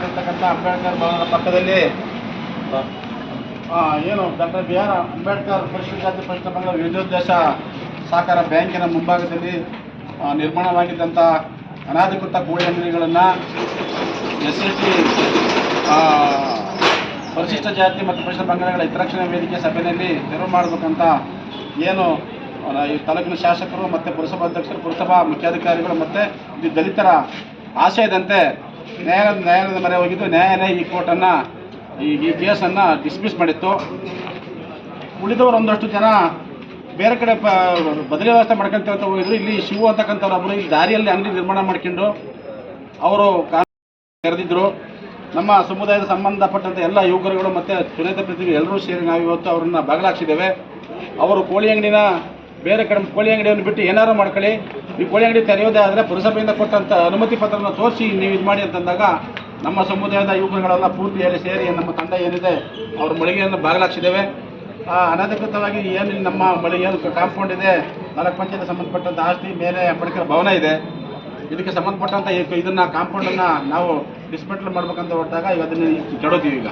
ಇರ್ತಕ್ಕಂಥ ಅಂಬೇಡ್ಕರ್ ಭವನದ ಪಕ್ಕದಲ್ಲಿ ಏನು ಡಾಕ್ಟರ್ ಬಿ ಆರ್ ಅಂಬೇಡ್ಕರ್ ಪರಿಶಿಷ್ಟ ಜಾತಿ ಪರಿಶಿಷ್ಟ ಪಂಗಡ ವಿವಿಧೋದ್ದೇಶ ಸಹಕಾರ ಬ್ಯಾಂಕಿನ ಮುಂಭಾಗದಲ್ಲಿ ನಿರ್ಮಾಣವಾಗಿದ್ದಂಥ ಅನಾಧಿಕೃತ ಕೋಳಿ ಅಂಗಡಿಗಳನ್ನು ಎಸ್ ಎಸ್ ಟಿ ಪರಿಶಿಷ್ಟ ಜಾತಿ ಮತ್ತು ಪರಿಶಿಷ್ಟ ಪಂಗಡಗಳ ಹಿತರಕ್ಷಣಾ ವೇದಿಕೆ ಸಭೆಯಲ್ಲಿ ತೆರವು ಮಾಡಬೇಕಂತ ಏನು ಈ ತಾಲೂಕಿನ ಶಾಸಕರು ಮತ್ತು ಪುರಸಭಾಧ್ಯಕ್ಷರು ಪುರಸಭಾ ಮುಖ್ಯಾಧಿಕಾರಿಗಳು ಮತ್ತು ಈ ದಲಿತರ ಆಶಯದಂತೆ ನ್ಯಾಯಾಲಯದ ನ್ಯಾಯಾಲಯದ ಮೊರೆ ಹೋಗಿದ್ದು ನ್ಯಾಯಾಲಯ ಈ ಕೋರ್ಟನ್ನು, ಈ ಈ ಕೇಸನ್ನು ಡಿಸ್ಮಿಸ್ ಮಾಡಿತ್ತು. ಉಳಿದವರು ಒಂದಷ್ಟು ಜನ ಬೇರೆ ಕಡೆ ಪ, ಬದಲಿ ವ್ಯವಸ್ಥೆ ಮಾಡ್ಕೊಂತ ಹೋಗಿದ್ರು. ಇಲ್ಲಿ ಶಿವು ಅಂತಕ್ಕಂಥವ್ರು ಅವರು ಈ ದಾರಿಯಲ್ಲಿ ಅಂಗಡಿ ನಿರ್ಮಾಣ ಮಾಡ್ಕೊಂಡು ಅವರು ಕರೆದಿದ್ದರು ನಮ್ಮ ಸಮುದಾಯದ ಸಂಬಂಧಪಟ್ಟಂಥ ಎಲ್ಲ ಯುವಕರುಗಳು ಮತ್ತು ಚುನಾಯಿತ ಪ್ರತಿನಿಧಿಗಳು ಎಲ್ಲರೂ ಸೇರಿ ನಾವು ಇವತ್ತು ಅವರನ್ನು ಬಾಗಲಾಕ್ಸಿದ್ದೇವೆ ಅವರು ಕೋಳಿ ಅಂಗಡಿನ ಬೇರೆ ಕಡೆ ಕೋಳಿ ಅಂಗಡಿಯನ್ನು ಬಿಟ್ಟು ಏನಾರು ಮಾಡ್ಕೊಳ್ಳಿ. ಈ ಕೋಳಿ ಅಂಗಡಿ ತೆರೆಯೋದೇ ಆದರೆ ಪುರಸಭೆಯಿಂದ ಕೊಟ್ಟಂಥ ಅನುಮತಿ ಪತ್ರನ ತೋರಿಸಿ ನೀವು ಇದು ಮಾಡಿ ಅಂತಂದಾಗ ನಮ್ಮ ಸಮುದಾಯದ ಯುವಕರುಗಳೆಲ್ಲ ಪೂರ್ತಿಯಲ್ಲಿ ಸೇರಿ ನಮ್ಮ ತಂಡ ಏನಿದೆ, ಅವ್ರ ಮಳಿಗೆಯನ್ನು ಬಾಗಲಾಕ್ಸಿದ್ದೇವೆ. ಅನಧಿಕೃತವಾಗಿ ಏನು ನಮ್ಮ ಮಳಿಗೆ ಏನು ಕಾಂಪೌಂಡ್ ಇದೆ, ನಾಲ್ಕು ಪಂಚಾಯತ್ ಸಂಬಂಧಪಟ್ಟಂಥ ಆಸ್ತಿ ಮೇಲೆ ಅಂಬೇಡ್ಕರ್ ಭವನ ಇದೆ. ಇದಕ್ಕೆ ಸಂಬಂಧಪಟ್ಟಂಥ ಇದನ್ನು, ಕಾಂಪೌಂಡನ್ನು ನಾವು ಡಿಸ್ಮೆಂಟಲ್ ಮಾಡ್ಬೇಕಂತ ಹೊರಟಾಗ ಈಗ ಕೆಡೋತೀವಿ ಈಗ